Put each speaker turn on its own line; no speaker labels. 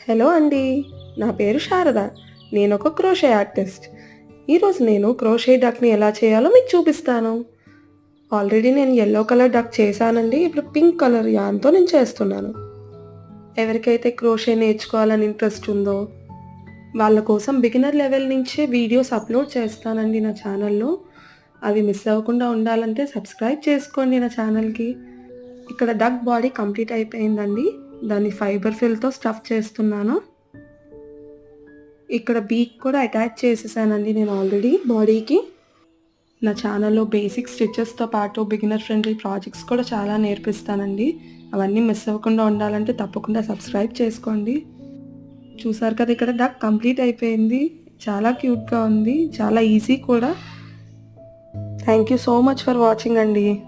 Hello అండి నా పేరు శారద. నేను ఒక క్రోషే ఆర్టిస్ట్. ఈరోజు నేను క్రోషే డక్ని ఎలా చేయాలో మీకు చూపిస్తాను. ఆల్రెడీ నేను ఎల్లో కలర్ డక్ చేశానండి ఇప్పుడు పింక్ కలర్ యాన్తో నేను చేస్తున్నాను. ఎవరికైతే క్రోషే నేర్చుకోవాలని ఇంట్రెస్ట్ ఉందో వాళ్ళ కోసం బిగినర్ లెవెల్ నుంచే వీడియోస్ అప్లోడ్ చేస్తానండి నా ఛానల్లో అవి మిస్ అవ్వకుండా ఉండాలంటే సబ్స్క్రైబ్ చేసుకోండి నా ఛానల్కి ఇక్కడ డక్ బాడీ కంప్లీట్ అయిపోయిందండి. దాన్ని ఫైబర్ ఫిల్తో స్టఫ్ చేస్తున్నాను. ఇక్కడ బీక్ కూడా అటాచ్ చేసేసానండి నేను ఆల్రెడీ బాడీకి నా ఛానల్లో బేసిక్ స్టిచెస్తో పాటు బిగినర్ ఫ్రెండ్లీ ప్రాజెక్ట్స్ కూడా చాలా నేర్పిస్తానండి. అవన్నీ మిస్ అవ్వకుండా ఉండాలంటే తప్పకుండా సబ్స్క్రైబ్ చేసుకోండి. చూసారు కదా ఇక్కడ డక్ కంప్లీట్ అయిపోయింది. చాలా క్యూట్గా ఉంది. చాలా ఈజీ కూడా. Thank you so much for watching అండి.